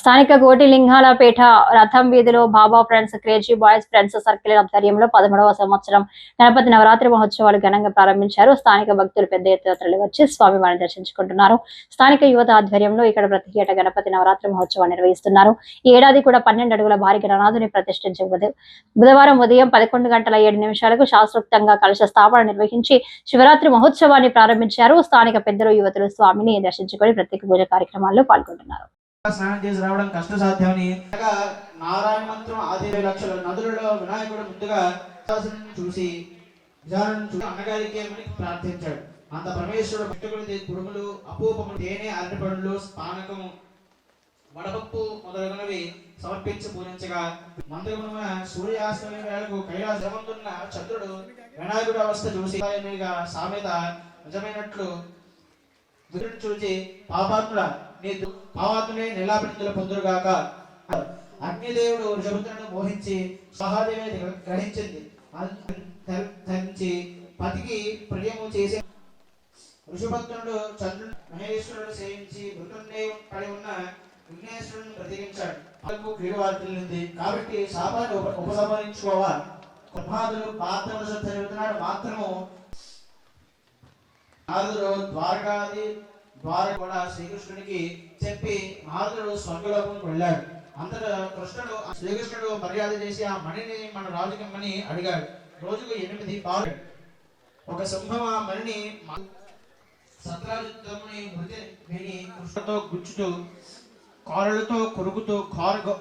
స్థానిక కోటి లింగాలపేట రథం వీధిలో Baba friends crazy boys friends circle ఆధ్వర్యంలో పదమూడవ సంవత్సరం గణపతి నవరాత్రి మహోత్సవాలు ఘనంగా ప్రారంభించారు. స్థానిక భక్తులు పెద్ద ఎత్తున తరలి వచ్చి స్వామివారిని దర్శించుకుంటున్నారు. స్థానిక యువత ఆధ్వర్యంలో ఇక్కడ ప్రతి ఏటా గణపతి నవరాత్రి మహోత్సవాన్ని నిర్వహిస్తున్నారు. ఈ ఏడాది కూడా పన్నెండు అడుగుల భారీ గణనాథుని ప్రతిష్ఠించే బుధవారం ఉదయం పదకొండు గంటల ఏడు నిమిషాలకు శాస్త్రోక్తంగా కలశ స్థాపన నిర్వహించి శివరాత్రి మహోత్సవాన్ని ప్రారంభించారు. స్థానిక పెద్దలు యువతులు స్వామిని దర్శించుకొని ప్రత్యేక పూజ కార్యక్రమాల్లో పాల్గొంటున్నారు. స్నానం చేసి రావడం కష్టసాధ్యమని సాధ్యమని నారాయణ మంత్రం ఆది లక్షల నదులలో వినాయకుడు ముందుగా చూసి అన్నగారికి ఏమని ప్రార్థించాడు. అంత పరమేశ్వరుడు భక్తులు కుడుములు అపూపములు తేనె అరటిపండ్లు పానకము వడపప్పు మొదలగునవి సమర్పించి పూజించగా మంత్రమున సూర్యాస్తమయ వేళకు కైలాసమందున్న చంద్రుడు వినాయకుడు అవస్థ చూసి సామెత నిజమైనట్లు చూచి పాపాత్ముడ నీ దు- పాపాత్మునే నిలాపనిందులు పొందురుగాక. అగ్నిదేవుడు ఋషభుతులను మోహించి సహాదేవి గ్రహించింది. ధరించి పతికి ప్రియము చేసే ఋషభత్రుడు చంద్రుడు మహేశ్వరుడు సేవించి మృతుండే పడి ఉన్న విఘ్నేశ్వరుని ప్రతిగించాడు పలుకు కీడు కాబట్టి శాపాన్ని ఉపసంహరించుకోవాలి ఉపసంహరించుకోవా పాత్ర చదువుతున్నాడు మాత్రము నారదుడు ద్వారకాది ద్వారా కూడా శ్రీకృష్ణుడికి చెప్పి నారదుడు స్వర్గలోకంకి వెళ్ళాడు. అంతటా కృష్ణుడు శ్రీకృష్ణుడు మర్యాద చేసి ఆ మణిని మన రాజుకిమ్మని అడిగాడు. రోజుకు ఎనిమిది పాలు ఒక సింహం ఆ మణిని మా- మృతి విని కృష్ణతో గుచ్చుతూ కారులతో కొరుకుతూ కారు